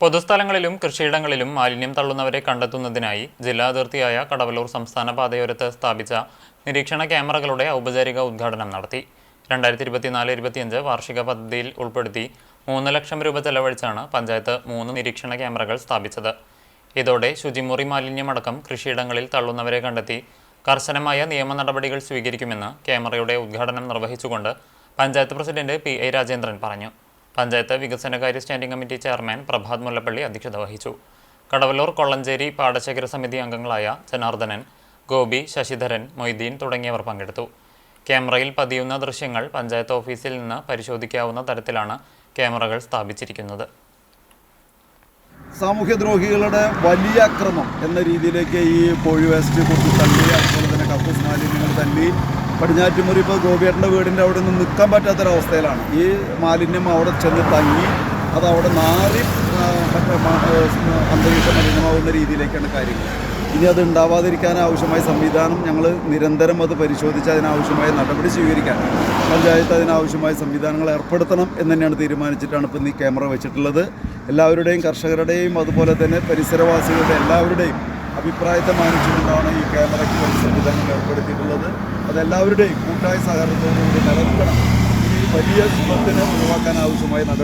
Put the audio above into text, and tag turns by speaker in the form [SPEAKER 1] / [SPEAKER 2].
[SPEAKER 1] പൊതുസ്ഥലങ്ങളിലും കൃഷിയിടങ്ങളിലും മാലിന്യം തള്ളുന്നവരെ കണ്ടെത്തുന്നതിനായി ജില്ലാ അതിർത്തിയായ കടവലൂർ സംസ്ഥാന പാതയോരത്ത് സ്ഥാപിച്ച നിരീക്ഷണ ക്യാമറകളുടെ ഔപചാരിക ഉദ്ഘാടനം നടത്തി. രണ്ടായിരത്തി ഇരുപത്തിനാല് ഇരുപത്തിയഞ്ച് വാർഷിക പദ്ധതിയിൽ ഉൾപ്പെടുത്തി മൂന്ന് ലക്ഷം രൂപ ചെലവഴിച്ചാണ് പഞ്ചായത്ത് മൂന്ന് നിരീക്ഷണ ക്യാമറകൾ സ്ഥാപിച്ചത്. ഇതോടെ ശുചിമുറി മാലിന്യമടക്കം കൃഷിയിടങ്ങളിൽ തള്ളുന്നവരെ കണ്ടെത്തി കർശനമായ നിയമ നടപടികൾ സ്വീകരിക്കുമെന്ന് ക്യാമറയുടെ ഉദ്ഘാടനം നിർവഹിച്ചുകൊണ്ട് panchayat president P A Rajendran പറഞ്ഞു. പഞ്ചായത്ത് വികസനകാര്യ standing committee chairman Prabhat Mullappally അധ്യക്ഷത വഹിച്ചു. കടവല്ലൂർ കൊള്ളഞ്ചേരി പാടശേഖര സമിതി അംഗങ്ങളായ ജനാർദ്ദനൻ ഗോപി ശശിധരൻ മൊയ്തീൻ തുടങ്ങിയവർ പങ്കെടുത്തു. ക്യാമറയിൽ പതിയുന്ന ദൃശ്യങ്ങൾ പഞ്ചായത്ത് ഓഫീസിൽ നിന്ന് പരിശോധിക്കാവുന്ന തരത്തിലാണ് ക്യാമറകൾ സ്ഥാപിച്ചിരിക്കുന്നത്.
[SPEAKER 2] സാമൂഹ്യദ്രോഹികളുടെ വലിയ അക്രമം എന്ന രീതിയിലേക്ക് ഈ കോഴി വേസ്റ്റ് കൊടുത്ത് തള്ളി അതുപോലെ തന്നെ കക്കൂസ് മാലിന്യങ്ങൾ തള്ളി പടിഞ്ഞാറ്റുമുറി ഇപ്പോൾ ഗോപിയേട്ടന്റെ വീടിന്റെ അവിടെ നിന്ന് നിൽക്കാൻ പറ്റാത്തൊരവസ്ഥയിലാണ്. ഈ മാലിന്യം അവിടെ ചെന്ന് തങ്ങി അത് അവിടെ നാറി അന്തരീക്ഷം മലിനമാവുന്ന രീതിയിലേക്കാണ് കാര്യങ്ങൾ. ഇനി അത് ഉണ്ടാവാതിരിക്കാൻ ആവശ്യമായ സംവിധാനം ഞങ്ങൾ നിരന്തരം അത് പരിശോധിച്ച് അതിനാവശ്യമായ നടപടി സ്വീകരിക്കാൻ പഞ്ചായത്ത് അതിനാവശ്യമായ സംവിധാനങ്ങൾ ഏർപ്പെടുത്തണം എന്ന് തന്നെയാണ് തീരുമാനിച്ചിട്ടാണ് ഇപ്പം ഈ ക്യാമറ വെച്ചിട്ടുള്ളത്. എല്ലാവരുടെയും കർഷകരുടെയും അതുപോലെ തന്നെ പരിസരവാസികളുടെ എല്ലാവരുടെയും അഭിപ്രായത്തെ മാനിച്ചുകൊണ്ടാണ് ഈ ക്യാമറയ്ക്ക് ഒരു സംവിധാനം ഏർപ്പെടുത്തിയിട്ടുള്ളത്. അതെല്ലാവരുടെയും കൂട്ടായ സഹകരണത്തോടുകൂടി നിലനിൽക്കണം. ഈ വലിയ വിപത്തിനെ ഒഴിവാക്കാൻ ആവശ്യമായ നടപടി